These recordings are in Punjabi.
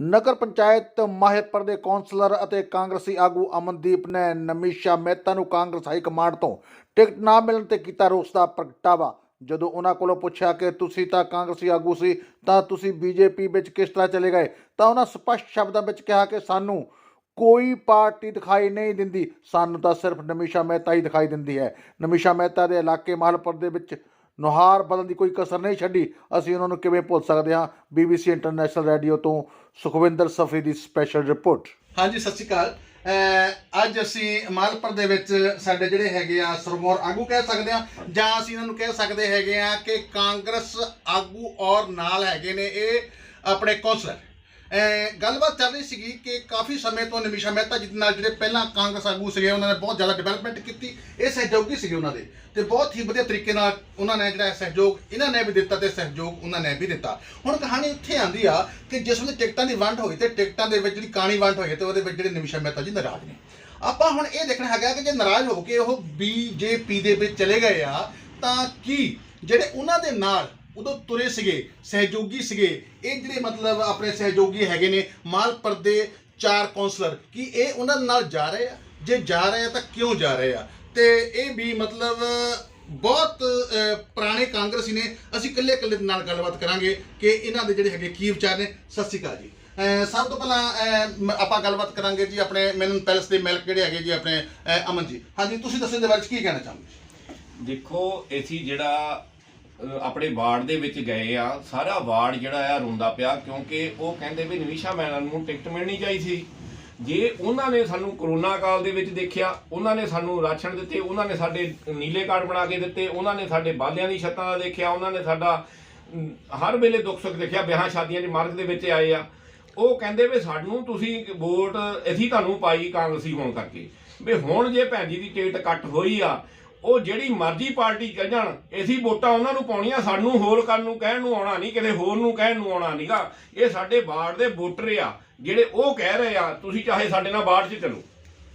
ਨਗਰ ਪੰਚਾਇਤ ਮਾਹਿਰਪੁਰ ਦੇ ਕੌਂਸਲਰ ਅਤੇ ਕਾਂਗਰਸੀ ਆਗੂ ਅਮਨਦੀਪ ਨੇ ਨਮੀਸ਼ਾ ਮਹਿਤਾ ਨੂੰ ਕਾਂਗਰਸ ਹਾਈ ਕਮਾਂਡ ਤੋਂ ਟਿਕਟ ਨਾ ਮਿਲਣ ਤੇ ਕੀਤਾ ਰੋਸ ਦਾ ਪ੍ਰਗਟਾਵਾ। ਜਦੋਂ ਉਹਨਾਂ ਕੋਲੋਂ ਪੁੱਛਿਆ ਕਿ ਤੁਸੀਂ ਤਾਂ ਕਾਂਗਰਸੀ ਆਗੂ ਸੀ, ਤਾਂ ਤੁਸੀਂ ਬੀਜੇਪੀ ਵਿੱਚ ਕਿਸ ਤਰ੍ਹਾਂ ਚਲੇ ਗਏ? ਤਾਂ ਉਹਨਾਂ ਸਪਸ਼ਟ ਸ਼ਬਦਾਂ ਵਿੱਚ ਕਿਹਾ ਕਿ ਸਾਨੂੰ ਕੋਈ ਪਾਰਟੀ ਦਿਖਾਈ ਨਹੀਂ ਦਿੰਦੀ। ਸਾਨੂੰ ਤਾਂ ਸਿਰਫ ਨਮੀਸ਼ਾ ਮਹਿਤਾ ਹੀ ਦਿਖਾਈ ਦਿੰਦੀ ਹੈ। ਨਮੀਸ਼ਾ ਮਹਿਤਾ ਦੇ ਇਲਾਕੇ ਮਾਹਲਪੁਰ ਦੇ ਵਿੱਚ ਨੁਹਾਰ ਬਦਲਣ ਦੀ ਕੋਈ ਕਸਰ ਨਹੀਂ ਛੱਡੀ। ਅਸੀਂ ਉਹਨਾਂ ਨੂੰ ਕਿਵੇਂ ਭੁੱਲ ਸਕਦੇ ਹਾਂ? ਬੀਬੀਸੀ ਇੰਟਰਨੈਸ਼ਨਲ ਰੇਡੀਓ ਤੋਂ ਸੁਖਵਿੰਦਰ ਸਫਰੀ ਦੀ ਸਪੈਸ਼ਲ ਰਿਪੋਰਟ ਹਾਂਜੀ, ਸਤਿ ਸ਼੍ਰੀ ਅਕਾਲ। ਅੱਜ ਅਸੀਂ ਮਾਲਪੁਰ ਦੇ ਵਿੱਚ ਸਾਡੇ ਜਿਹੜੇ ਹੈਗੇ ਆ ਸਰਮੌਰ ਆਗੂ ਕਹਿ ਸਕਦੇ ਆ ਜਾਂ ਅਸੀਂ ਇਹਨਾਂ ਨੂੰ ਕਹਿ ਸਕਦੇ ਹੈਗੇ ਆ ਕਿ ਕਾਂਗਰਸ ਆਗੂ ਔਰ ਨਾਲ ਹੈਗੇ ਨੇ ਇਹ ਆਪਣੇ ਕੌਂਸਲਰ। ਗੱਲਬਾਤ ਚੱਲ ਰਹੀ ਸੀਗੀ ਕਿ ਕਾਫੀ ਸਮੇਂ ਤੋਂ ਨਿਮਿਸ਼ਾ ਮਹਿਤਾ ਜੀ ਦੇ ਨਾਲ ਜਿਹੜੇ ਪਹਿਲਾਂ ਕਾਂਗਰਸ ਆਗੂ ਸੀਗੇ, ਉਹਨਾਂ ਨੇ ਬਹੁਤ ਜ਼ਿਆਦਾ ਡਿਵੈਲਪਮੈਂਟ ਕੀਤੀ, ਇਹ ਸਹਿਯੋਗੀ ਸੀਗੇ ਉਹਨਾਂ ਦੇ ਤੇ ਬਹੁਤ ਹੀ ਵਧੀਆ ਤਰੀਕੇ ਨਾਲ ਉਹਨਾਂ ਨੇ ਜਿਹੜਾ ਸਹਿਯੋਗ ਇਹਨਾਂ ਨੇ ਵੀ ਦਿੱਤਾ ਤੇ ਸਹਿਯੋਗ ਉਹਨਾਂ ਨੇ ਵੀ ਦਿੱਤਾ। ਹੁਣ ਕਹਾਣੀ ਇੱਥੇ ਆਂਦੀ ਆ ਕਿ ਜਿਸ ਵੇਲੇ ਟਿਕਟਾਂ ਦੀ ਵੰਡ ਹੋਈ ਤੇ ਟਿਕਟਾਂ ਦੇ ਵਿੱਚ ਜਿਹੜੀ ਕਾਣੀ ਵੰਡ ਹੋਈ ਤੇ ਉਹਦੇ ਵਿੱਚ ਜਿਹੜੇ ਨਿਮਿਸ਼ਾ ਮਹਿਤਾ ਜੀ ਨਾਰਾਜ਼ ਨੇ। ਆਪਾਂ ਹੁਣ ਇਹ ਦੇਖਣਾ ਹੈਗਾ ਕਿ ਜੇ ਨਾਰਾਜ਼ ਹੋ ਕੇ ਉਹ ਬੀਜੇਪੀ ਦੇ ਵਿੱਚ ਚਲੇ ਗਏ ਆ, ਤਾਂ ਕੀ ਜਿਹੜੇ ਉਹਨਾਂ ਦੇ ਨਾਲ ਉਦੋਂ ਤੁਰੇ ਸੀਗੇ, ਸਹਿਯੋਗੀ ਸੀਗੇ। ਇਹ ਜਿਹੜੇ ਮਤਲਬ ਆਪਣੇ ਸਹਿਯੋਗੀ ਹੈਗੇ ਨੇ ਮਾਲਪੁਰ ਦੇ ਚਾਰ ਕਾਉਂਸਲਰ ਕੀ ਇਹ ਉਹਨਾਂ ਨਾਲ ਜਾ ਰਹੇ ਆ? ਜੇ ਜਾ ਰਹੇ ਆ ਤਾਂ ਕਿਉਂ ਜਾ ਰਹੇ ਆ? ਤੇ ਇਹ ਵੀ ਮਤਲਬ ਬਹੁਤ ਪੁਰਾਣੇ ਕਾਂਗਰਸੀ ਨੇ, ਅਸੀਂ ਇਕੱਲੇ ਇਕੱਲੇ ਨਾਲ ਗੱਲਬਾਤ ਕਰਾਂਗੇ ਕਿ ਇਹਨਾਂ ਦੇ ਜਿਹੜੇ ਹੈਗੇ ਕੀ ਵਿਚਾਰ ਨੇ। ਸਤਿ ਸ਼੍ਰੀ ਅਕਾਲ ਜੀ। ਸਭ ਤੋਂ ਪਹਿਲਾਂ ਆਪਾਂ ਗੱਲਬਾਤ ਕਰਾਂਗੇ ਜੀ ਆਪਣੇ ਮੈਨਨ ਪੈਲਸ ਦੇ ਮਾਲਕ ਜਿਹੜੇ ਹੈਗੇ ਜੀ ਆਪਣੇ ਅਮਨ ਜੀ। ਹਾਂਜੀ, ਤੁਸੀਂ ਦੱਸੋ ਦੇ ਬਾਰੇ 'ਚ ਕੀ ਕਹਿਣਾ ਚਾਹੁੰਦੇ ਦੇਖੋ ਅਸੀਂ ਜਿਹੜਾ ਆਪਣੇ ਵਾਰਡ ਦੇ ਵਿੱਚ ਗਏ ਆ, ਸਾਰਾ ਵਾਰਡ ਜਿਹੜਾ ਆ ਰੋਂਦਾ ਪਿਆ ਕਿਉਂਕਿ ਉਹ ਕਹਿੰਦੇ ਵੀ ਨਵੀਸ਼ਾ ਮੈਨਨ ਨੂੰ ਟਿਕਟ ਮਿਲਣੀ ਚਾਹੀਦੀ ਸੀ। ਜੇ ਉਹਨਾਂ ਨੇ ਸਾਨੂੰ ਕਰੋਨਾ ਕਾਲ ਦੇ ਵਿੱਚ ਦੇਖਿਆ, ਉਹਨਾਂ ਨੇ ਸਾਨੂੰ ਰਾਸ਼ਨ ਦਿੱਤੇ, ਉਹਨਾਂ ਨੇ ਸਾਡੇ ਨੀਲੇ ਕਾਰਡ ਬਣਾ ਕੇ ਦਿੱਤੇ, ਉਹਨਾਂ ਨੇ ਸਾਡੇ ਬਾਲਿਆਂ ਦੀ ਛੱਤਾਂ ਦਾ ਦੇਖਿਆ, ਉਹਨਾਂ ਨੇ ਸਾਡਾ ਹਰ ਵੇਲੇ ਦੁੱਖ ਸੁੱਖ ਦੇਖਿਆ, ਵਿਆਹਾਂ ਸ਼ਾਦੀਆਂ ਦੇ ਮਾਰਗ ਦੇ ਵਿੱਚ ਆਏ ਆ। ਉਹ ਕਹਿੰਦੇ ਵੀ ਸਾਨੂੰ ਤੁਸੀਂ ਵੋਟ ਅਸੀਂ ਤੁਹਾਨੂੰ ਪਾਈ ਕਾਂਗਰਸੀ ਹੋਣ ਕਰਕੇ। ਵੀ ਹੁਣ ਜੇ ਭੈਣ ਜੀ ਦੀ ਟਿਕਟ ਕੱਟ ਹੋਈ ਆ ਉਹ ਜਿਹੜੀ ਮਰਜ਼ੀ ਪਾਰਟੀ ਚੱਲ ਜਾਣ ਅਸੀਂ ਵੋਟਾਂ ਉਹਨਾਂ ਨੂੰ ਪਾਉਣੀਆਂ ਸਾਨੂੰ ਹੋਰ ਕਰਨ ਨੂੰ ਕਹਿਣ ਨੂੰ ਆਉਣਾ ਨਹੀਂ ਕਿਸੇ ਹੋਰ ਨੂੰ ਕਹਿਣ ਨੂੰ ਆਉਣਾ ਨਹੀਂਗਾ। ਇਹ ਸਾਡੇ ਵਾਰਡ ਦੇ ਵੋਟਰ ਆ ਜਿਹੜੇ ਉਹ ਕਹਿ ਰਹੇ ਆ ਤੁਸੀਂ ਚਾਹੇ ਸਾਡੇ ਨਾਲ ਵਾਰਡ 'ਚ ਚੱਲੋ।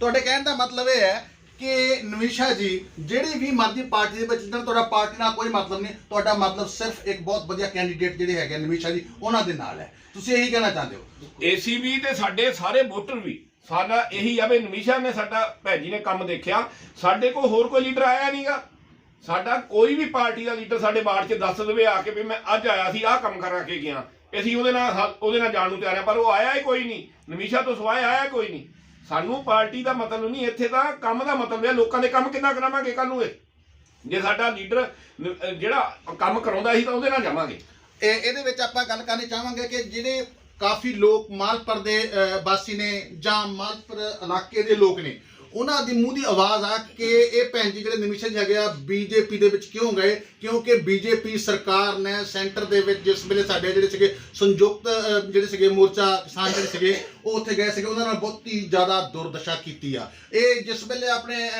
ਤੁਹਾਡੇ ਕਹਿਣ ਦਾ ਮਤਲਬ ਇਹ ਹੈ ਕਿ ਨਵੀਸ਼ਾ ਜੀ ਜਿਹੜੀ ਵੀ ਮਰਜ਼ੀ ਪਾਰਟੀ ਦੇ ਵਿੱਚ ਜਿੱਦਾਂ ਤੁਹਾਡਾ ਪਾਰਟੀ ਨਾਲ ਕੋਈ ਮਤਲਬ ਨਹੀਂ ਤੁਹਾਡਾ ਮਤਲਬ ਸਿਰਫ ਇੱਕ ਬਹੁਤ ਵਧੀਆ ਕੈਂਡੀਡੇਟ ਜਿਹੜੇ ਹੈਗੇ ਨਵੀਸ਼ਾ ਜੀ ਉਹਨਾਂ ਦੇ ਨਾਲ ਹੈ। ਤੁਸੀਂ ਇਹੀ ਕਹਿਣਾ ਚਾਹੁੰਦੇ ਹੋ? ਏਸੀਬੀ ਤੇ ਸਾਡੇ ਸਾਰੇ ਵੋਟਰ ਵੀ। ਸਾਡਾ ਇਹੀ ਆ ਵੀ ਨਮੀਸ਼ਾ ਨੇ ਸਾਡਾ ਭੈਣ ਜੀ ਨੇ ਕੰਮ ਦੇਖਿਆ। ਸਾਡੇ ਕੋਲ ਹੋਰ ਕੋਈ ਲੀਡਰ ਆਇਆ ਨਹੀਂਗਾ। ਸਾਡਾ ਕੋਈ ਵੀ ਪਾਰਟੀ ਦਾ ਲੀਡਰ ਸਾਡੇ ਵਾਰਡ 'ਚ ਦੱਸ ਦੇਵੇ ਆ ਕੇ ਵੀ ਮੈਂ ਅੱਜ ਆਇਆ ਸੀ, ਆਹ ਕੰਮ ਕਰਾ ਕੇ ਗਿਆ। ਅਸੀਂ ਉਹਦੇ ਨਾਲ ਉਹਦੇ ਨਾਲ ਜਾਣ ਨੂੰ ਤਿਆਰ ਆ, ਪਰ ਉਹ ਆਇਆ ਹੀ ਕੋਈ ਨਹੀਂ। ਨਮੀਸ਼ਾ ਤੋਂ ਸਵਾਏ ਆਇਆ ਕੋਈ ਨਹੀਂ। ਸਾਨੂੰ ਪਾਰਟੀ ਦਾ ਮਤਲਬ ਨਹੀਂ, ਇੱਥੇ ਤਾਂ ਕੰਮ ਦਾ ਮਤਲਬ ਹੈ। ਲੋਕਾਂ ਦੇ ਕੰਮ ਕਿੰਨਾ ਕਰਾਵਾਂਗੇ ਕੱਲ ਨੂੰ ਇਹ? ਜੇ ਸਾਡਾ ਲੀਡਰ ਜਿਹੜਾ ਕੰਮ ਕਰਾਉਂਦਾ ਸੀ ਤਾਂ ਉਹਦੇ ਨਾਲ ਜਾਵਾਂਗੇ। ਇਹ ਇਹਦੇ ਵਿੱਚ ਆਪਾਂ ਗੱਲ ਕਰਨੀ ਚਾਹਾਂਗੇ ਕਿ ਜਿਹੜੇ ਕਾਫੀ ਲੋਕ ਮਾਲਪੁਰ ਦੇ ਵਾਸੀ ਨੇ ਜਾਂ ਮਾਲਪੁਰ ਇਲਾਕੇ ਦੇ ਲੋਕ ਨੇ, ਉਹਨਾਂ ਦੀ ਮੂੰਹ ਦੀ ਆਵਾਜ਼ ਆ ਕਿ ਇਹ ਭੈਣ ਜੀ ਜਿਹੜੇ ਨਿਮਿਸ਼ਨ ਜੀ ਹੈਗੇ ਆ ਬੀਜੇਪੀ ਦੇ ਵਿੱਚ ਕਿਉਂ ਗਏ? ਕਿਉਂਕਿ ਬੀਜੇਪੀ ਸਰਕਾਰ ਨੇ ਸੈਂਟਰ ਦੇ ਵਿੱਚ ਜਿਸ ਵੇਲੇ ਸਾਡੇ ਜਿਹੜੇ ਸੀਗੇ ਸੰਯੁਕਤ ਜਿਹੜੇ ਸੀਗੇ ਮੋਰਚਾ ਕਿਸਾਨ ਜਿਹੜੇ ਸੀਗੇ, ਉਹ ਉੱਥੇ ਗਏ ਸੀਗੇ, ਉਹਨਾਂ ਨਾਲ ਬਹੁਤੀ ਜ਼ਿਆਦਾ ਦੁਰਦਸ਼ਾ ਕੀਤੀ ਆ। ਇਹ ਜਿਸ ਵੇਲੇ ਆਪਣੇ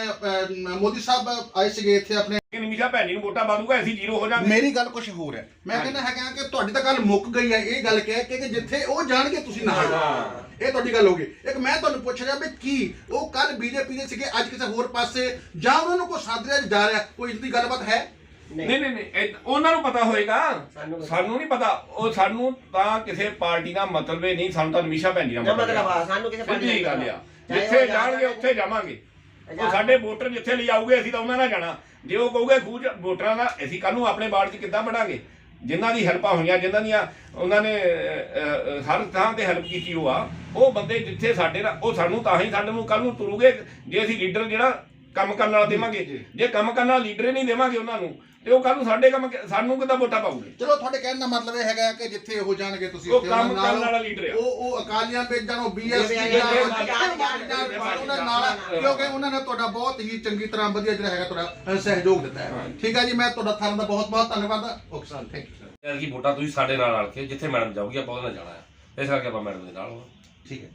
ਮੋਦੀ ਸਾਹਿਬ ਆਏ ਸੀਗੇ, ਇੱਥੇ ਆਪਣੇ ਨਮੀਸ਼ਾ ਭੈਣ ਜੀ ਨੂੰ ਵੋਟਾਂ ਪਾ ਦੂਗਾ ਅਸੀਂ ਜ਼ੀਰੋ ਹੋ ਜਾਵਾਂਗੇ ਮੇਰੀ ਗੱਲ ਕੁਝ ਹੋਰ ਹੈ। ਮੈਂ ਕਹਿੰਦਾ ਹੈਗਾ ਕਿ ਤੁਹਾਡੀ ਤਾਂ ਗੱਲ ਮੁੱਕ ਗਈ ਹੈ ਇਹ ਗੱਲ ਕਹਿ ਕੇ ਕਿ ਜਿੱਥੇ ਉਹ ਜਾਣਗੇ ਤੁਸੀਂ ਨਾ ਜਾਓ। ਇਹ ਤੁਹਾਡੀ ਗੱਲ ਹੋ ਗਈ। ਇੱਕ ਮੈਂ ਤੁਹਾਨੂੰ ਪੁੱਛ ਰਿਹਾ ਵੀ ਕੀ ਉਹ ਕੱਲ ਬੀਜੇਪੀ ਦੇ ਸੀਗੇ ਅੱਜ ਕਿਸੇ ਹੋਰ ਪਾਸੇ ਜਾਂ ਉਹਨਾਂ ਨੂੰ ਕੋਈ ਸਾਧ ਰਿਹਾ ਜਾ ਰਿਹਾ ਕੋਈ ਇਸ ਦੀ ਗੱਲਬਾਤ ਹੈ? ਨਹੀਂ। ਨਹੀਂ ਨਹੀਂ ਇਹ- ਉਹਨਾਂ ਨੂੰ ਪਤਾ ਹੋਏਗਾ। ਸਾਨੂੰ ਨਹੀਂ। ਪਤਾ। ਉਹ ਸਾਨੂੰ ਤਾਂ ਕਿਸੇ ਪਾਰਟੀ ਦਾ ਮਤਲਬ ਹੀ ਨਹੀਂ ਸਾਨੂੰ ਤਾਂ ਹਮੇਸ਼ਾ ਭੈਣ ਜੀ ਦਾ ਮਤਲਬ ਮਤਲਬ ਆ। ਆ, ਸਾਨੂੰ ਕਿਸੇ ਪਾਰਟੀ ਸਿੱਧੀ ਦਾ ਗੱਲ ਆ। ਚਾਹੇ ਜਿੱਥੇ ਜਾਣਗੇ ਉੱਥੇ ਜਾਵਾਂਗੇ। ਉਹ ਸਾਡੇ ਵੋਟਰ ਜਿੱਥੇ ਲਈ ਆਉਗੇ ਅਸੀਂ ਤਾਂ ਉਹਨਾਂ ਨਾਲ ਜਾਣਾ। ਜੇ ਉਹ ਕਹੂਗੇ ਖੂਜ ਵੋਟਰਾਂ ਦਾ ਅਸੀਂ ਕੱਲ ਨੂੰ ਆਪਣੇ ਵਾਰਡ 'ਚ ਕਿੱਦਾਂ ਬਣਾਂਗੇ ਜਿਨ੍ਹਾਂ ਦੀ ਹੈਲਪਾਂ ਹੋਈਆਂ ਜਿਨ੍ਹਾਂ ਦੀਆਂ ਉਹਨਾਂ ਨੇ ਹਰ ਥਾਂ ਤੇ ਹੈਲਪ ਕੀਤੀ ਉਹ ਆ ਉਹ ਬੰਦੇ ਜਿੱਥੇ ਸਾਡੇ ਨਾਲ ਉਹ ਸਾਨੂੰ ਤਾਂ ਹੀ ਸਾਡੇ ਨੂੰ ਕੱਲ ਨੂੰ ਤੁਰੂਗੇ ਜੇ ਅਸੀਂ ਲੀਡਰ ਜਿਹੜਾ ਕੰਮ ਕਰਨ ਵਾਲਾ ਦੇਵਾਂਗੇ। ਜੇ ਕੰਮ ਕਰਨ ਵਾਲਾ ਲੀਡਰ ਹੀ ਨਹੀਂ ਦੇਵਾਂਗੇ ਉਹਨਾਂ ਨੂੰ ਤੇ ਉਹ ਕੱਲ ਨੂੰ ਸਾਡੇ ਕੰਮ ਸਾਨੂੰ ਕਿੱਦਾਂ ਵੋਟਾਂ ਪਾਉਗੇ ਚਲੋ ਤੁਹਾਡੇ ਕਹਿਣ ਦਾ ਮਤਲਬ ਇਹ ਹੈਗਾ ਕਿ ਜਿੱਥੇ ਉਹ ਜਾਣਗੇ ਤੁਸੀਂ ਉਹ ਉੱਥੇ ਉਹਨਾਂ ਕੰਮ ਕਰਨ ਵਾਲਾ ਲੀਡਰ ਆ। ਉਹ ਉਹ ਅਕਾਲੀਆਂ ਵਿੱਚ ਜਾਣੋ ਬੀਐਸਪੀ ਉਹਨਾਂ ਨਾਲ ਕਿਉਂਕਿ ਉਹਨਾਂ ਨੇ ਤੁਹਾਡਾ ਬਹੁਤ ਹੀ ਚੰਗੀ ਤਰ੍ਹਾਂ ਵਧੀਆ ਜਿਹੜਾ ਹੈਗਾ ਤੁਹਾਡਾ ਸਹਿਯੋਗ ਦਿੱਤਾ ਹੈ। ਠੀਕ ਹੈ ਜੀ ਮੈਂ ਤੁਹਾਡਾ ਥਾਂ ਦਾ ਬਹੁਤ ਬਹੁਤ ਧੰਨਵਾਦ। Okay sir thank you sir ਯਾਰ ਕੀ ਵੋਟਾਂ ਤੁਸੀਂ ਸਾਡੇ ਨਾਲ ਰਲ ਕੇ ਜਿੱਥੇ ਮੈਡਮ ਜਾਊਗੀ ਆਪਾਂ ਉਹਦੇ ਨਾਲ ਜਾਣਾ ਹੈ। ਇਸ ਕਰਕੇ ਆਪਾਂ ਮੈਡਮ ਦੇ ਨਾਲ ਹਾਂ। ਠੀਕ ਹੈ।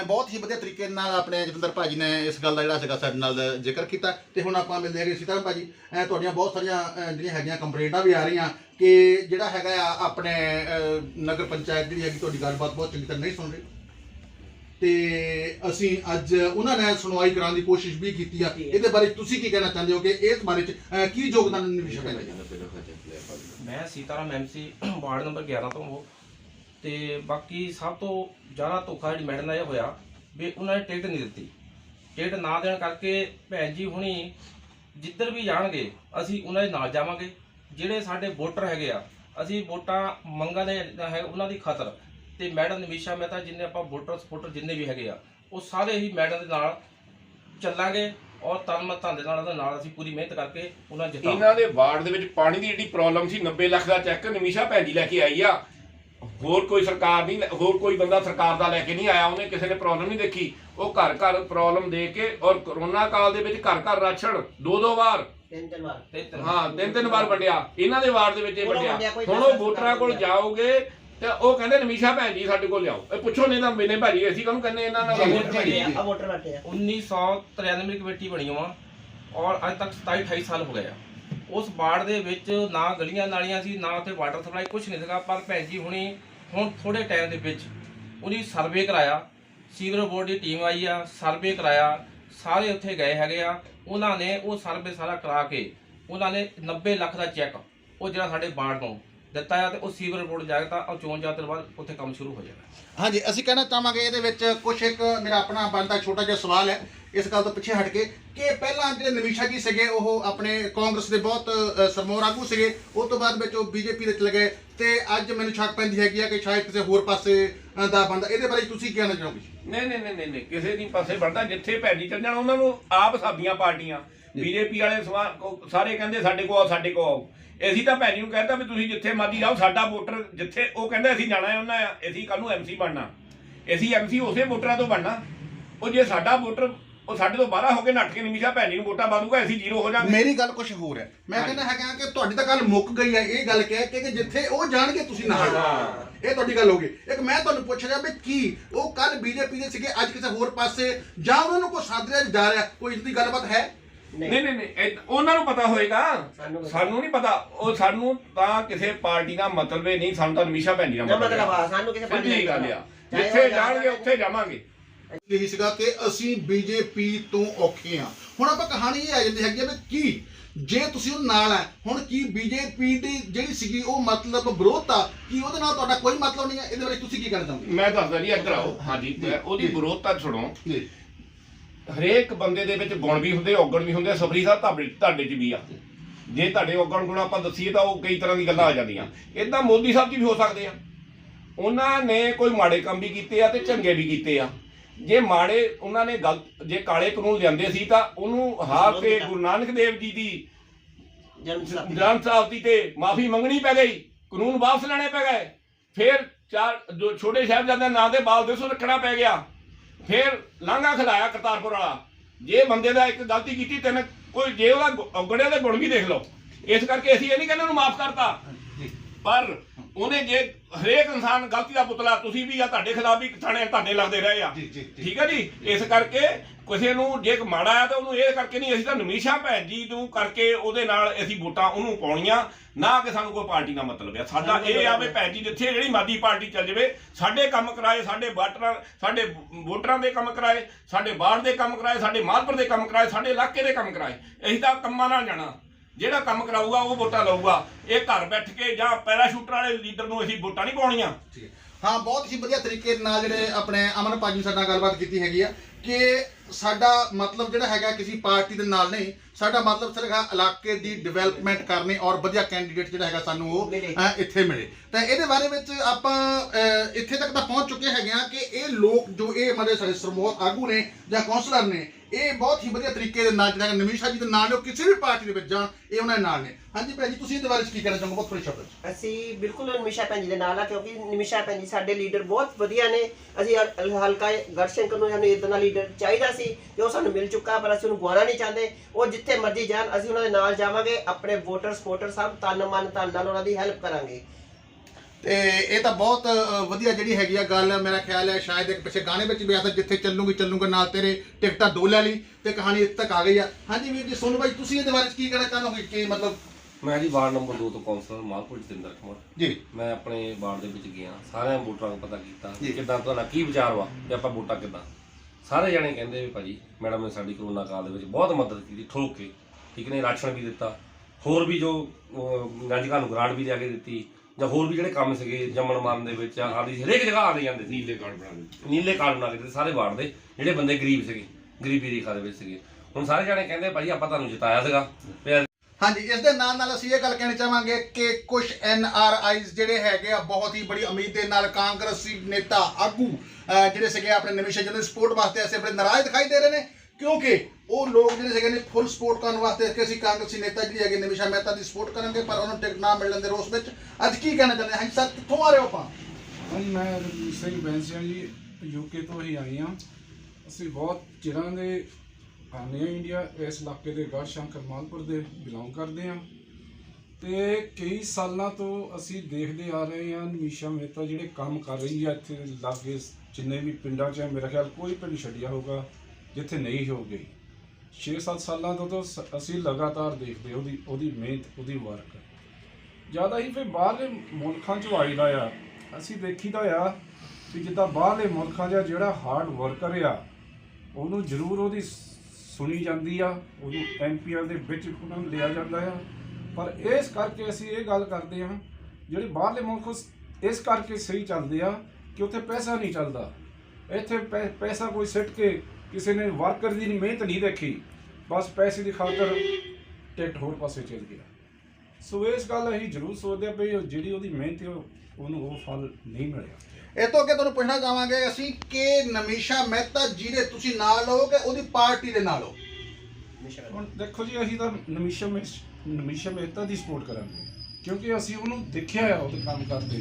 ਅ, ਬਹੁਤ ਹੀ ਵਧੀਆ ਤਰੀਕੇ ਨਾਲ ਆਪਣੇ ਜਤਿੰਦਰ ਭਾਜੀ ਨੇ ਇਸ ਗੱਲ ਦਾ ਜਿਹੜਾ ਸੀਗਾ ਸਾਡੇ ਨਾਲ ਜ਼ਿਕਰ ਕੀਤਾ ਤੇ ਹੁਣ ਆਪਾਂ ਮਿਲਦੇ ਹੈਗੇ ਸੀਤਾਰਾਮ ਭਾਜੀ। ਅ, ਤੁਹਾਡੀਆਂ ਬਹੁਤ ਸਾਰੀਆਂ ਜਿਹੜੀਆਂ ਹੈਗੀਆਂ ਕੰਪਲੇਂਟਾਂ ਵੀ ਆ ਰਹੀਆਂ ਕਿ ਜਿਹੜਾ ਹੈਗਾ ਆ ਆਪਣੇ ਨਗਰ ਪੰਚਾਇਤ ਜਿਹੜੀ ਹੈਗੀ ਤੁਹਾਡੀ ਗੱਲਬਾਤ ਬਹੁਤ ਚੰਗੀ ਤਰ੍ਹਾਂ ਨਹੀਂ ਸੁਣ ਰਹੀ। ਤੇ ਅਸੀਂ ਅੱਜ ਉਹਨਾਂ ਨਾਲ ਸੁਣਵਾਈ ਕਰਾਉਣ ਦੀ ਕੋਸ਼ਿਸ਼ ਵੀ ਕੀਤੀ ਆ। ਇਹਦੇ ਬਾਰੇ ਤੁਸੀਂ ਕੀ ਕਹਿਣਾ ਚਾਹੁੰਦੇ ਹੋ ਕਿ ਇਸ ਬਾਰੇ ਚ ਕੀ ਯੋਗਦਾਨ ਨਿਵੇਸ਼ ਕਰਨਾ ਚਾਹੁੰਦੇ ਮੈਂ ਸੀਤਾਰਾਮ ਐਮਸੀ ਵਾਰਡ ਨੰਬਰ 11 ਤੋਂ ਉਹ ਤੇ ਬਾਕੀ ਸਭ ਤੋਂ ਜ਼ਿਆਦਾ ਧੋਖਾ ਜਿਹੜੀ ਮੈਡਮ ਨਾਲ ਇਹ ਹੋਇਆ ਵੀ ਉਹਨਾਂ ਨੇ ਟਿਕਟ ਨਹੀਂ ਦਿੱਤੀ। ਟਿਕਟ ਨਾ ਦੇਣ ਕਰਕੇ ਭੈਣ ਜੀ ਹੁਣੀ ਜਿੱਧਰ ਵੀ ਜਾਣਗੇ, ਅਸੀਂ ਉਹਨਾਂ ਦੇ ਨਾਲ ਜਾਵਾਂਗੇ। ਜਿਹੜੇ ਸਾਡੇ ਵੋਟਰ ਹੈਗੇ ਆ, ਅਸੀਂ ਵੋਟਾਂ ਮੰਗਾਂ ਦੇ ਹੈ ਉਹਨਾਂ ਦੀ ਖਾਤਰ ਤੇ ਮੈਡਮ ਨਿਮਿਸ਼ਾ ਮਹਿਤਾ ਜਿੰਨੇ ਆਪਾਂ ਵੋਟਰ ਸਪੋਰਟਰ ਜਿੰਨੇ ਵੀ ਹੈਗੇ ਆ, ਉਹ ਸਾਰੇ ਹੀ ਮੈਡਮ ਦੇ ਨਾਲ ਚੱਲਾਂਗੇ ਔਰ ਤਨ ਮਨ ਧਨ ਦੇ ਨਾਲ ਉਹਦੇ ਨਾਲ ਅਸੀਂ ਪੂਰੀ ਮਿਹਨਤ ਕਰਕੇ ਉਹਨਾਂ ਨੂੰ ਇਹਨਾਂ ਦੇ ਵਾਰਡ ਦੇ ਵਿੱਚ ਪਾਣੀ ਦੀ ਜਿਹੜੀ ਪ੍ਰੋਬਲਮ ਸੀ 90 ਲੱਖ ਦਾ ਚੈੱਕ ਨਿਮਿਸ਼ਾ ਭੈਣ ਜੀ ਲੈ ਕੇ ਆਈ ਆ। ਹੋਰ ਕੋਈ ਸਰਕਾਰ ਨਹੀਂ ਹੋਰ ਕੋਈ ਬੰਦਾ ਸਰਕਾਰ ਦਾ ਲੈ ਕੇ ਨਹੀਂ ਆਇਆ ਉਹਨੇ ਕਿਸੇ ਨੇ ਪ੍ਰੋਬਲਮ ਨਹੀਂ ਦੇਖੀ। ਉਹ ਘਰ ਘਰ ਪ੍ਰੋਬਲਮ ਦੇ ਕੇ ਔਰ ਕਰੋਨਾ ਕਾਲ ਦੇ ਵਿੱਚ ਘਰ ਘਰ ਰਾਸ਼ਨ ਦੋ ਦੋ ਵਾਰ। ਤਿੰਨ ਤਿੰਨ ਵਾਰ। ਹਾਂ ਤਿੰਨ ਤਿੰਨ ਵਾਰ ਵੰਡਿਆ। ਇਹਨਾਂ ਦੇ ਵਾਰਡ ਦੇ ਵਿੱਚ ਇਹ ਵੰਡਿਆ। ਹੁਣ ਉਹ ਵੋਟਰਾਂ ਕੋਲ। ਜਾਓਗੇ ਤੇ ਉਹ ਕਹਿੰਦੇ ਨਿਮਿਸ਼ਾ ਭੈਣ ਜੀ ਸਾਡੇ ਕੋਲ ਲਿਆਓ। ਇਹ ਪੁੱਛੋ ਨਹੀਂ ਤਾਂ ਮੈਨੇ ਭਾਜੀ ਅਸੀਂ ਕਾਹਨੂੰ ਕਹਿੰਦੇ ਇਹਨਾਂ ਨਾਲ? ਵੋਟਰ ਬੈਠੇ ਆ। 1993 ਕਮੇਟੀ ਬਣੀ ਹੋਆ ਔਰ ਅੱਜ ਤੱਕ 27 28 ਸਾਲ ਹੋ ਗਏ ਆ। ਉਸ ਬਾੜ ਦੇ ਵਿੱਚ ਨਾ ਗਲੀਆਂ ਨਾਲੀਆਂ ਸੀ, ਨਾ ਉੱਥੇ ਵਾਟਰ ਸਪਲਾਈ ਕੁਝ ਨਹੀਂ ਸੀਗਾ। ਪਰ ਭੈਣ ਜੀ, ਹੁਣੀ, ਹੁਣ ਥੋੜੇ ਟਾਈਮ ਦੇ ਵਿੱਚ ਉਹਨੇ ਸਰਵੇ ਕਰਾਇਆ। ਸੀਵਰ ਬੋਰਡ ਦੀ ਟੀਮ ਆਈ ਆ ਸਰਵੇ ਕਰਾਇਆ। ਸਾਰੇ ਉੱਥੇ ਗਏ ਹੈਗੇ ਆ। ਉਹਨਾਂ ਨੇ ਉਹ ਸਰਵੇ ਸਾਰਾ ਕਰਾ ਕੇ ਉਹਨਾਂ ਨੇ 90 ਲੱਖ ਦਾ ਚੈੱਕ ਉਹ ਜਿਹੜਾ ਸਾਡੇ ਬਾੜ ਨੂੰ ਦਿੱਤਾ ਆ ਤੇ ਉਹ ਸੀਵਰ ਬੋਰਡ ਜਾ ਕੇ ਤਾਂ ਉਹ ਚੋਣ ਯਾਤਰਾ ਬਾਅਦ ਉੱਥੇ ਕੰਮ ਸ਼ੁਰੂ ਹੋ ਜਾਏਗਾ। ਹਾਂਜੀ, ਅਸੀਂ ਕਹਿਣਾ ਚਾਹਾਂਗੇ ਇਹਦੇ ਵਿੱਚ ਕੁਝ ਇੱਕ ਮੇਰਾ ਆਪਣਾ ਬਣਦਾ ਛੋਟਾ ਜਿਹਾ ਸਵਾਲ ਹੈ। ਇਸ ਗੱਲ ਤੋਂ ਪਿੱਛੇ ਹਟ ਕੇ ਕਿ ਪਹਿਲਾਂ ਜਿਹੜੇ ਨਵੀਸ਼ਾ ਜੀ ਸੀਗੇ ਉਹ ਆਪਣੇ ਕਾਂਗਰਸ ਦੇ ਬਹੁਤ ਸਰਮੋਰ ਆਗੂ ਸੀਗੇ ਉਸ ਤੋਂ ਬਾਅਦ ਵਿੱਚ ਉਹ ਬੀਜੇਪੀ ਦੇ ਚਲੇ ਗਏ ਤੇ ਅੱਜ ਮੈਨੂੰ ਸ਼ੱਕ ਪੈਂਦੀ ਹੈਗੀ ਆ ਕਿ ਸ਼ਾਇਦ ਕਿਸੇ ਹੋਰ ਪਾਸੇ ਦਾ ਬੰਦਾ ਇਹਦੇ ਬਾਰੇ ਤੁਸੀਂ ਕੀ ਕਹਿਣਾ ਚਾਹੋਗੇ? ਨਹੀਂ ਨਹੀਂ ਨਹੀਂ ਨਹੀਂ ਕਿਸੇ ਦੀ ਪਾਸੇ ਵੜਦਾ ਜਿੱਥੇ ਭੈਣ ਜੀ ਚੱਲ ਜਾਣ ਉਹਨਾਂ ਨੂੰ ਆਪ ਸਾਡੀਆਂ ਪਾਰਟੀਆਂ ਬੀਜੇਪੀ ਵਾਲੇ ਸਾਰੇ ਕਹਿੰਦੇ ਸਾਡੇ ਕੋਲ ਆਓ ਸਾਡੇ ਕੋਲ ਆਓ। ਅਸੀਂ ਤਾਂ ਭੈਣ ਨੂੰ ਕਹਿੰਦਾ ਵੀ ਤੁਸੀਂ ਜਿੱਥੇ ਮਰਜ਼ੀ ਜਾਓ ਸਾਡਾ ਵੋਟਰ ਜਿੱਥੇ ਉਹ ਕਹਿੰਦੇ ਅਸੀਂ ਜਾਣਾ ਹੈ ਉਹਨਾਂ ਅਸੀਂ ਕੱਲ ਨੂੰ ਐਮਸੀ ਬਣਨਾ। ਅਸੀਂ ਐਮਸੀ ਉਸੇ ਵੋਟਰਾਂ ਤੋਂ ਬਣਨਾ। ਉਹ ਜੇ ਸਾਡਾ ਵੋਟਰ ਉਹ ਸਾਡੇ ਤੋਂ ਬਾਹਰ ਹੋ ਕੇ ਨੱਠ ਕੇ ਨਿਮਿਸ਼ਾ ਭੈਣ ਨੂੰ ਵੋਟਾਂ ਪਾਦੂਗਾ ਅਸੀਂ ਜ਼ੀਰੋ ਹੋ ਜਾਾਂਗੇ। ਮੇਰੀ ਗੱਲ ਕੁਝ ਹੋਰ ਹੈ। ਮੈਂ ਕਹਿੰਦਾ ਹੈਗਾ ਕਿ ਤੁਹਾਡੀ ਤਾਂ ਗੱਲ ਮੁੱਕ ਗਈ ਹੈ ਇਹ ਗੱਲ ਕਹਿ ਕੇ ਕਿ ਜਿੱਥੇ ਉਹ ਜਾਣਗੇ ਤੁਸੀਂ ਨਾ ਜਾਓ ਇਹ ਤੁਹਾਡੀ ਗੱਲ ਹੋ ਗਈ। ਇੱਕ ਮੈਂ ਤੁਹਾਨੂੰ ਪੁੱਛ ਰਿਹਾ ਵੀ ਕੀ ਉਹ ਕੱਲ ਬੀਜੇਪੀ ਦੇ ਸੀਗੇ ਅੱਜ ਕਿਸੇ ਹੋਰ ਪਾਸੇ ਜਾਂ ਉਹਨਾਂ ਨੂੰ ਕੋਈ ਸਾਧ ਰਿਹਾ ਜਾ ਰਿਹਾ ਕੋਈ ਇਸ ਦੀ ਗੱਲਬਾਤ ਹੈ? ਨਹੀਂ। ਨਹੀਂ ਨਹੀਂ ਇਹ- ਉਹਨਾਂ ਨੂੰ ਪਤਾ ਹੋਏਗਾ। ਸਾਨੂੰ ਸਾਨੂੰ ਨਹੀਂ ਪਤਾ। ਉਹ ਸਾਨੂੰ ਤਾਂ ਕਿਸੇ ਪਾਰਟੀ ਦਾ ਮਤਲਬ ਹੀ ਨਹੀਂ ਸਾਨੂੰ ਤਾਂ ਨਿਮਿਸ਼ਾ ਭੈਣ ਜੀ ਦਾ ਮਤਲਬ ਮਤਲਬ ਹੈ ਆ ਸਾਨੂੰ ਕਿਸੇ ਪਾਰਟੀ ਸਿੱਧੀ ਗੱਲ ਆ। ਜਿੱਥੇ ਜਾਣਗੇ ਉੱਥੇ ਜਾਵਾਂਗੇ। ਇਹੀ ਸੀਗਾ ਕਿ ਅਸੀਂ ਬੀਜੇਪੀ ਤੋਂ ਔਖੇ ਆ ਹੁਣ ਆਪਾਂ ਕਹਾਣੀ ਇਹ ਆ ਜਾਂਦੀ ਹੈਗੀ ਆ ਵੀ ਕੀ ਜੇ ਤੁਸੀਂ ਉਹ ਨਾਲ ਹੈ ਹੁਣ ਕੀ ਬੀਜੇਪੀ ਦੀ ਜਿਹੜੀ ਸੀਗੀ ਉਹ ਮਤਲਬ ਵਿਰੋਧ ਆ ਕੀ ਉਹਦੇ ਨਾਲ ਤੁਹਾਡਾ ਕੋਈ ਮਤਲਬ ਨਹੀਂ ਹੈ? ਇਹਦੇ ਬਾਰੇ ਤੁਸੀਂ ਕੀ ਕਹਿਣਾ ਚਾਹੋਗੇ? ਮੈਂ ਦੱਸਦਾ ਜੀ ਇੱਧਰ ਆਓ। ਹਾਂਜੀ ਮੈਂ ਉਹਦੀ। ਵਿਰੋਧਤਾ ਸੁਣੋ। ਜੀ। ਹਰੇਕ ਬੰਦੇ ਦੇ ਵਿੱਚ ਗੁਣ ਵੀ ਹੁੰਦੇ ਔਗਣ ਵੀ ਹੁੰਦੇ ਸਬਰੀ ਸਾਹਿਬ ਤੁਹਾਡੇ ਤੁਹਾਡੇ 'ਚ ਵੀ ਆ। ਜੇ। ਤੁਹਾਡੇ ਔਗਣ ਗੁਣ ਆਪਾਂ ਦੱਸੀਏ ਤਾਂ ਉਹ ਕਈ ਤਰ੍ਹਾਂ ਦੀ ਗੱਲਾਂ ਆ ਜਾਂਦੀਆਂ। ਇਦਾਂ ਮੋਦੀ ਸਾਹਿਬ ਜੀ ਵੀ ਹੋ ਸਕਦੇ ਆ। ਉਹਨਾਂ ਨੇ ਕੋਈ ਮਾੜੇ ਕੰਮ ਵੀ ਕੀਤੇ ਆ ਤੇ ਚੰਗੇ ਵੀ ਕੀਤੇ ਆ। ਜੇ ਮਾੜੇ ਉਹਨਾਂ ਨੇ ਗਲਤ ਜੇ ਕਾਲੇ ਕਾਨੂੰਨ ਲਿਆਂਦੇ ਸੀ ਤਾਂ ਉਹਨੂੰ ਹਾਰ ਕੇ ਗੁਰੂ ਨਾਨਕ ਦੇਵ ਜੀ ਦੀ ਜਨਮ ਗ੍ਰੰਥ ਸਾਹਿਬ ਦੀ ਤੇ ਮਾਫੀ ਮੰਗਣੀ ਪੈ ਗਈ ਕਾਨੂੰਨ ਵਾਪਸ ਲੈਣੇ ਪੈ ਗਏ ਫਿਰ ਚਾਰ ਜੋ ਛੋਟੇ ਸਾਹਿਬਜ਼ਾਦਿਆਂ ਦੇ ਨਾਂ ਦੇ ਬਾਲ ਦੇਸੋ ਰੱਖਣਾ ਪੈ ਗਿਆ ਫਿਰ ਲਾਂਘਾ ਖਿਲਾਇਆ ਕਰਤਾਰਪੁਰ ਵਾਲਾ। ਜੇ ਬੰਦੇ ਦਾ ਇੱਕ ਗਲਤੀ ਕੀਤੀ ਤੈਨੂੰ ਕੋਈ ਜੇ ਉਹਦਾ ਔਗਣਿਆਂ ਦੇ ਗੁਣ ਵੀ ਦੇਖ ਲਓ। ਇਸ ਕਰਕੇ ਅਸੀਂ ਇਹ ਨਹੀਂ ਕਹਿੰਦੇ ਉਹਨੂੰ ਮਾਫ ਕਰਤਾ। ਪਰ ਉਹਨੇ ਜੇ ਹਰੇਕ ਇਨਸਾਨ ਗਲਤੀ ਦਾ ਪੁਤਲਾ ਤੁਸੀਂ ਵੀ ਆ ਤੁਹਾਡੇ ਖਿਲਾਫ ਵੀ ਥਾਣੇ ਤੁਹਾਡੇ ਲੱਗਦੇ ਰਹੇ ਆ। ਜੀ, ਜੀ, ਜੀ। ਠੀਕ ਹੈ ਜੀ? ਇਸ ਕਰਕੇ ਕਿਸੇ ਨੂੰ ਜੇ ਇੱਕ ਮਾੜਾ ਆ ਤਾਂ ਉਹਨੂੰ ਇਹ ਕਰਕੇ ਨਹੀਂ ਅਸੀਂ ਤਾਂ ਨਮੀਸ਼ਾ ਭੈਣ ਜੀ ਨੂੰ ਕਰਕੇ ਉਹਦੇ ਨਾਲ ਅਸੀਂ ਵੋਟਾਂ ਉਹਨੂੰ ਪਾਉਣੀਆਂ ਨਾ ਕਿ ਸਾਨੂੰ ਕੋਈ ਪਾਰਟੀ ਦਾ ਮਤਲਬ ਆ। ਸਾਡਾ ਇਹ ਆ ਵੀ ਭੈਣ ਜੀ ਜਿੱਥੇ ਜਿਹੜੀ ਮਾਦੀ ਪਾਰਟੀ ਚੱਲ ਜਾਵੇ ਸਾਡੇ ਕੰਮ ਕਰਾਏ ਸਾਡੇ ਵਾਟਰਾਂ ਸਾਡੇ ਵੋਟਰਾਂ ਦੇ ਕੰਮ ਕਰਾਏ ਸਾਡੇ ਬਾੜ ਦੇ ਕੰਮ ਕਰਾਏ ਸਾਡੇ ਮਾਲਪੁਰ ਦੇ ਕੰਮ ਕਰਾਏ ਸਾਡੇ ਇਲਾਕੇ ਦੇ ਕੰਮ ਕਰਾਏ। ਅਸੀਂ ਤਾਂ ਕੰਮਾਂ ਨਾਲ ਜਾਣਾ। ਜਿਹੜਾ ਕੰਮ ਕਰਾਊਗਾ, ਉਹ ਵੋਟਾਂ ਲਊਗਾ। ਇਹ ਘਰ ਬੈਠ ਕੇ ਜਾਂ ਪੈਰਾਸ਼ੂਟਰ ਵਾਲੇ ਲੀਡਰ ਨੂੰ ਅਸੀਂ ਵੋਟਾਂ ਨਹੀਂ ਪਾਉਣੀਆਂ। ਠੀਕ ਹੈ। ਹਾਂ, ਬਹੁਤ ਹੀ ਵਧੀਆ ਤਰੀਕੇ ਨਾਲ ਜਿਹੜੇ ਆਪਣੇ ਅਮਨ ਭਾਜੀ ਸਾਡੇ ਨਾਲ ਗੱਲਬਾਤ ਕੀਤੀ ਹੈਗੀ ਆ। ਕਿ ਸਾਡਾ ਮਤਲਬ ਜਿਹੜਾ ਹੈਗਾ ਕਿਸੇ ਪਾਰਟੀ ਦੇ ਨਾਲ ਨਹੀਂ ਸਾਡਾ ਮਤਲਬ ਸਿਰਫ ਹੈ ਇਲਾਕੇ ਦੀ ਡਿਵੈਲਪਮੈਂਟ ਕਰਨੀ ਔਰ ਵਧੀਆ ਕੈਂਡੀਡੇਟ ਜਿਹੜਾ ਹੈਗਾ ਸਾਨੂੰ ਉਹ। ਅ, ਇੱਥੇ ਮਿਲੇ। ਤਾਂ ਇਹਦੇ ਬਾਰੇ ਵਿੱਚ ਆਪਾਂ ਅ, ਇੱਥੇ ਤੱਕ ਤਾਂ ਪਹੁੰਚ ਚੁੱਕੇ ਹੈਗੇ ਆ ਕਿ ਇਹ ਲੋਕ ਜੋ ਇਹ ਮਤਲਬ ਸਾਡੇ ਸਰਮੋਹ ਆਗੂ ਨੇ ਜਾਂ ਕੌਂਸਲਰ ਨੇ ਇਹ ਬਹੁਤ ਹੀ ਵਧੀਆ ਤਰੀਕੇ ਦੇ ਨਾਲ ਜਿਹੜਾ ਹੈਗਾ ਨਮੀਸ਼ਾ ਜੀ ਦੇ ਨਾਲ ਨੇ ਉਹ ਕਿਸੇ ਵੀ ਪਾਰਟੀ ਦੇ ਵਿੱਚ ਜਾਣ ਇਹ ਉਹਨਾਂ ਦੇ ਨਾਲ ਨੇ। ਹਾਂਜੀ ਭੈਣ ਜੀ ਤੁਸੀਂ ਇਹਦੇ ਬਾਰੇ 'ਚ ਕੀ ਕਹਿਣਾ ਚਾਹੋਗੇ? ਬਹੁਤ ਥੋੜੇ ਸ਼ਬਦ 'ਚ ਅਸੀਂ ਬਿਲਕੁਲ ਨਿਮਿਸ਼ਾ ਭੈਣ ਜੀ ਦੇ ਨਾਲ ਆ ਕਿਉਂਕਿ ਨਿਮਿਸ਼ਾ ਭੈਣ ਜੀ ਸਾਡੇ ਲੀਡਰ ਬਹੁਤ ਵਧੀਆ ਨੇ। ਅਸੀਂ ਹਲ- ਹਲਕਾ ਗੜਸ਼ੰਕਰ ਨੂੰ ਸਾਨੂੰ ਇਦਾਂ ਦਾ ਲੀਡਰ ਚਾਹੀਦਾ ਸੀ ਤੇ ਉਹ ਸਾਨੂੰ ਮਿਲ ਚੁੱਕਾ ਪਰ ਅਸੀਂ ਉਹਨੂੰ ਗਵਾਉਣਾ ਨਹੀਂ ਚਾਹੁੰਦੇ। ਉਹ ਜਿੱਥੇ ਮਰਜ਼ੀ ਜਾਣ ਅਸੀਂ ਉਹਨਾਂ ਦੇ ਨਾਲ ਜਾਵਾਂਗੇ ਆਪਣੇ ਵੋਟਰ ਸਪੋਰਟਰ ਸਭ ਤਨ ਮਨ ਧਨ ਨਾਲ ਉਹਨਾਂ ਦੀ ਹੈਲਪ ਕਰਾਂਗੇ। ਤੇ ਇਹ ਤਾਂ ਬਹੁਤ ਵਧੀਆ ਜਿਹੜੀ ਹੈਗੀ ਆ ਗੱਲ ਮੇਰਾ ਖਿਆਲ ਹੈ ਸ਼ਾਇਦ ਇੱਕ ਪਿੱਛੇ ਗਾਣੇ ਵਿੱਚ ਵੀ ਆਦਾ ਜਿੱਥੇ ਚੱਲੂਗੀ ਚੱਲੂਗਾ ਨਾਲ ਤੇਰੇ ਟਿਕਟਾਂ ਦੋ ਲੈ ਲਈ ਤੇ ਕਹਾਣੀ ਇੱਥੇ ਤੱਕ ਆ ਗਈ ਆ। ਹਾਂਜੀ ਵੀਰ ਜੀ ਸੋਨੂ ਭਾਈ ਤੁਸੀਂ ਇਹਦੇ ਬਾਰੇ ਕੀ ਕਹਿਣਾ ਚਾਹੋਗੇ? ਕਿ ਮਤਲਬ? ਮੈਂ ਜੀ ਵਾਰਡ ਨੰਬਰ 2 ਤੋਂ ਕੌਂਸਲਰ ਮਾਲਪੁਰ ਜਤਿੰਦਰ ਕੁਮਾਰ। ਜੀ। ਮੈਂ ਆਪਣੇ ਵਾਰਡ ਦੇ ਵਿੱਚ ਗਿਆ ਸਾਰਿਆਂ ਵੋਟਰਾਂ ਨੂੰ ਪਤਾ ਕੀਤਾ। ਕਿਦਾਂ ਤੁਹਾਡਾ ਕੀ ਵਿਚਾਰ ਵਾ ਕਿ ਆਪਾਂ ਵੋਟਾਂ ਕਿਦਾਂ। ਸਾਰੇ ਜਣੇ ਕਹਿੰਦੇ ਵੀ ਭਾਜੀ ਮੈਡਮ ਨੇ ਸਾਡੀ ਕਰੋਨਾ ਕਾਲ ਦੇ ਵਿੱਚ ਬਹੁਤ ਮਦਦ ਕੀਤੀ ਠੋਕ ਕੇ ਠੀਕ ਨੇ ਰਾਸ਼ਨ ਵੀ ਦਿੱਤਾ। ਹੋਰ ਵੀ ਜੋ ਗੰਜਕਾਂ ਨੂੰ ਗ੍ਰਾਂਟ ਵੀ ਲਿਆ ਕੇ ਦਿੱਤੀ ਜਾਂ ਹੋਰ ਵੀ ਜਿਹੜੇ ਕੰਮ ਸੀਗੇ ਜੰਮਣ ਮਰਨ ਦੇ ਵਿੱਚ ਆਦਿ ਹਰੇਕ ਜਗ੍ਹਾ ਆਉਂਦੇ ਜਾਂਦੇ ਸੀ। ਨੀਲੇ ਕਾਰਡ ਬਣਾ ਦਿੱਤੇ। ਨੀਲੇ ਕਾਰਡ ਬਣਾ ਕੇ ਦਿੱਤੇ ਸਾਰੇ ਵਾਰਡ ਦੇ ਜਿਹੜੇ ਬੰਦੇ ਗਰੀਬ ਸੀਗੇ ਗਰੀਬੀ ਰੇਖਾ ਦੇ ਵਿੱਚ ਸੀਗੇ। ਹੁਣ ਸਾਰੇ ਜਾਣੇ ਕਹਿੰਦੇ ਭਾਈ ਆਪਾਂ ਤੁਹਾਨੂੰ ਜਿਤਾਇਆ ਸੀਗਾ। ਹਾਂਜੀ, ਇਸ ਦੇ ਨਾਲ ਨਾਲ ਅਸੀਂ ਇਹ ਗੱਲ ਕਹਿਣੀ ਚਾਹਾਂਗੇ ਕਿ ਕੁਝ ਐਨ ਆਰ ਆਈਜ਼ ਜਿਹੜੇ ਹੈਗੇ ਆ, ਬਹੁਤ ਹੀ ਬੜੀ ਉਮੀਦ ਦੇ ਨਾਲ ਕਾਂਗਰਸੀ ਨੇਤਾ ਆਗੂ ਜਿਹੜੇ ਸੀਗੇ ਆਪਣੇ ਨਵੀਸ਼ਾ ਜਿਹਨੂੰ ਸਪੋਰਟ ਵਾਸਤੇ ਅਸੀਂ ਬੜੇ ਨਾਰਾਜ਼ ਦਿਖਾਈ ਦੇ ਰਹੇ ਨੇ, ਕਿਉਂਕਿ ਉਹ ਲੋਕ ਜਿਹੜੇ ਸੀਗੇ ਨੇ ਫੁੱਲ ਸਪੋਰਟ ਕਰਨ ਵਾਸਤੇ ਕਿ ਅਸੀਂ ਕਾਂਗਰਸੀ ਨੇਤਾ ਜਿਹੜੀ ਹੈਗੇ ਨਵੀਸ਼ਾ ਮਹਿਤਾ ਦੀ ਸਪੋਰਟ ਕਰਾਂਗੇ ਪਰ ਉਹਨਾਂ ਨੂੰ ਟਿਕਟ ਨਾ ਮਿਲਣ ਦੇ ਰੋਸ ਵਿੱਚ। ਅੱਜ ਕੀ ਕਹਿਣਾ ਚਾਹੁੰਦੇ ਹਾਂ ਸਰ, ਕਿੱਥੋਂ ਆ ਰਹੇ ਹੋ ਆਪਾਂ? ਹਾਂਜੀ, ਮੈਂ ਰਣਜੀਤ ਸਿੰਘ ਬੈਂਸੀਆਂ ਜੀ ਯੂਕੇ ਤੋਂ ਹੀ ਆਏ ਹਾਂ। ਅਸੀਂ ਬਹੁਤ ਚਿਰਾਂ ਦੇ ਆਉਂਦੇ ਇੰਡੀਆ, ਇਸ ਇਲਾਕੇ ਦੇ ਗੜ੍ਹ ਸ਼ੰਕਰ ਮਾਲਪੁਰ ਦੇ ਬਿਲੋਂਗ ਕਰਦੇ ਹਾਂ। ਤੇ ਕਈ ਸਾਲਾਂ ਤੋਂ ਅਸੀਂ ਦੇਖਦੇ ਆ ਰਹੇ ਹਾਂ ਨਿਸ਼ਾ ਮਹਿਤਾ ਜਿਹੜੇ ਕੰਮ ਕਰ ਰਹੀ ਆ ਇੱਥੇ ਲਾਗੇ, ਜਿੰਨੇ ਵੀ ਪਿੰਡਾਂ 'ਚ ਹੈ ਮੇਰਾ ਖਿਆਲ ਕੋਈ ਪਿੰਡ ਛੱਡਿਆ ਹੋਊਗਾ, ਜਿੱਥੇ ਨਹੀਂ ਹੋ ਗਈ। 6-7 ਸਾਲਾਂ ਤੋਂ ਤਾਂ ਸ- ਅਸੀਂ ਲਗਾਤਾਰ ਦੇਖਦੇ ਉਹਦੀ ਉਹਦੀ ਮਿਹਨਤ, ਉਹਦੀ ਵਰਕ ਜ਼ਿਆਦਾ ਹੀ ਫਿਰ ਬਾਹਰਲੇ ਮੁਲਕਾਂ 'ਚ ਆਈਦਾ ਆ। ਅਸੀਂ ਦੇਖੀਦਾ ਆ ਵੀ ਜਿੱਦਾਂ ਬਾਹਰਲੇ ਮੁਲਕਾਂ 'ਚ ਜਿਹੜਾ ਹਾਰਡ ਵਰਕਰ ਆ, ਉਹਨੂੰ ਜ਼ਰੂਰ ਉਹਦੀ ਸੁਣੀ ਜਾਂਦੀ ਆ, ਉਹਨੂੰ ਐਮਪੀਆਰ ਦੇ ਵਿੱਚ ਉਹਨਾਂ ਨੂੰ ਲਿਆ ਜਾਂਦਾ ਆ। ਪਰ ਇਸ ਕਰਕੇ ਅਸੀਂ ਇਹ ਗੱਲ ਕਰਦੇ ਹਾਂ, ਜਿਹੜੇ ਬਾਹਰਲੇ ਮੁਲਕ ਇਸ ਕਰਕੇ ਸਹੀ ਚੱਲਦੇ ਆ ਕਿ ਉੱਥੇ ਪੈਸਾ ਨਹੀਂ ਚੱਲਦਾ। ਇੱਥੇ ਪੈ- ਪੈਸਾ ਕੋਈ ਸਿੱਟ ਕੇ ਕਿਸੇ ਨੇ ਵਰਕਰ ਦੀ ਮਿਹਨਤ ਨਹੀਂ ਦੇਖੀ, ਬਸ ਪੈਸੇ ਦੀ ਖਾਤਰ ਟਿਕਟ ਹੋਰ ਪਾਸੇ ਚੱਲ ਗਿਆ। ਸੋ ਇਸ ਗੱਲ ਅਸੀਂ ਜ਼ਰੂਰ ਸੋਚਦੇ ਆ ਵੀ ਉਹ ਜਿਹੜੀ ਉਹਦੀ ਮਿਹਨਤ ਹੈ ਉਹ- ਉਹਨੂੰ ਉਹ ਫਲ ਨਹੀਂ ਮਿਲਿਆ। ਇਹ ਤੋਂ ਅੱਗੇ ਤੁਹਾਨੂੰ ਪੁੱਛਣਾ ਚਾਹਾਂਗੇ ਅਸੀਂ ਕਿ ਨਮੀਸ਼ਾ ਮਹਿਤਾ ਜਿਹਦੇ ਤੁਸੀਂ ਨਾਲ ਹੋ ਕਿ ਉਹਦੀ ਪਾਰਟੀ ਦੇ ਨਾਲ ਹੋ? ਹੁਣ ਦੇਖੋ ਜੀ ਅਸੀਂ ਤਾਂ ਨਮੀਸ਼ਾ ਮਿਸ ਨਮੀਸ਼ਾ ਮਹਿਤਾ ਦੀ ਸਪੋਰਟ ਕਰਾਂਗੇ। ਕਿਉਂਕਿ ਅਸੀਂ ਉਹਨੂੰ ਦੇਖਿਆ ਆ ਉਹਦੇ ਕੰਮ ਕਰਦੇ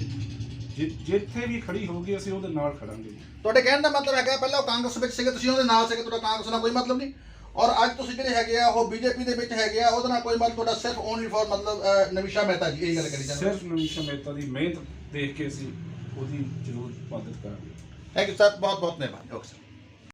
ਜਿ- ਜਿੱਥੇ ਵੀ ਖੜੀ ਹੋਊਗੀ ਅਸੀਂ ਉਹਦੇ ਨਾਲ ਖੜਾਂਗੇ। ਤੁਹਾਡੇ ਕਹਿਣ ਦਾ ਮਤਲਬ ਹੈਗਾ ਪਹਿਲਾਂ ਉਹ ਕਾਂਗਰਸ ਵਿੱਚ ਸੀਗੇ ਤੁਸੀਂ ਉਹਦੇ ਨਾਲ ਸੀਗੇ ਤੁਹਾਡਾ ਕਾਂਗਰਸ ਨਾਲ ਕੋਈ ਮਤਲਬ ਨਹੀਂ। ਔਰ ਅੱਜ ਤੁਸੀਂ ਜਿਹੜੇ ਹੈਗੇ ਆ ਉਹ ਬੀਜੇਪੀ ਦੇ ਵਿੱਚ ਹੈਗੇ ਆ ਉਹਦੇ ਨਾਲ ਕੋਈ ਮਤਲਬ ਤੁਹਾਡਾ ਸਿਰਫ ਓਨਲੀ ਫॉर ਮਤਲਬ ਨਮੀਸ਼ਾ ਮਹਿਤਾ ਜੀ ਇਹ ਗੱਲ ਕਰੀ ਜਾਂਦੇ ਸਿਰਫ ਨਮੀਸ਼ਾ ਮਹਿਤਾ ਦੀ ਮਿਹਨਤ ਦੇਖ ਕੇ ਅਸੀਂ ਉਹਦੀ ਜ਼ਰੂਰ ਮਦਦ ਕਰਾਂਗੇ। ਥੈਂਕ ਯੂ ਸਰ ਬਹੁਤ ਬਹੁਤ ਮਿਹਰਬਾਨੀ। Okay sir